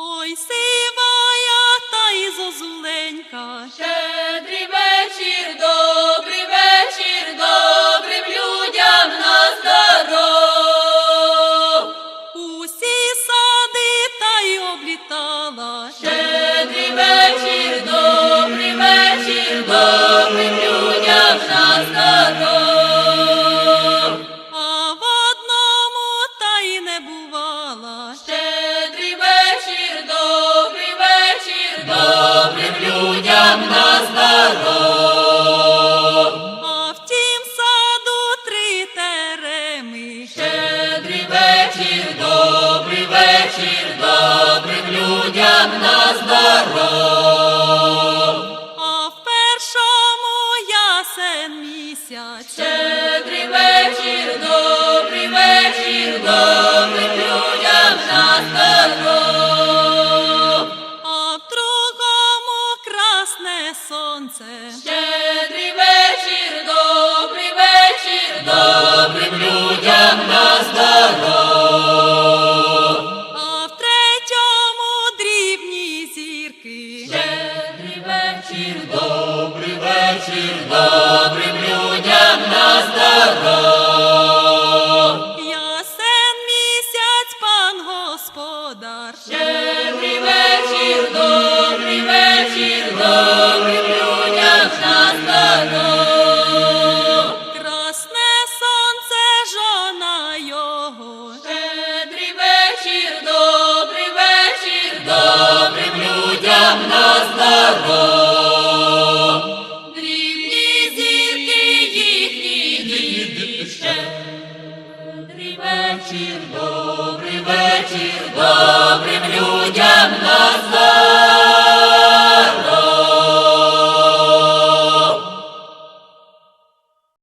Ой, сивая та й зозуленька, Щедрий вечір, добрий вечір, добрим людям на здоров. усі сади та й облітала. Щедрий вечір, людям на здоров. А в тім саду три тереми. Щедрий вечір, добрий вечір, добрим людям на здоров. А в першому ясен місяць. Щедрий вечір, красне сонце. Щедрий вечір, добрий вечір, добрим людям на здоров. А в третьому дрібні зірки. Щедрий вечір, добрий вечір, добрим людям на здоров. Ясен місяць, пан господар. Щедрий вечір, добрий вечір, добрим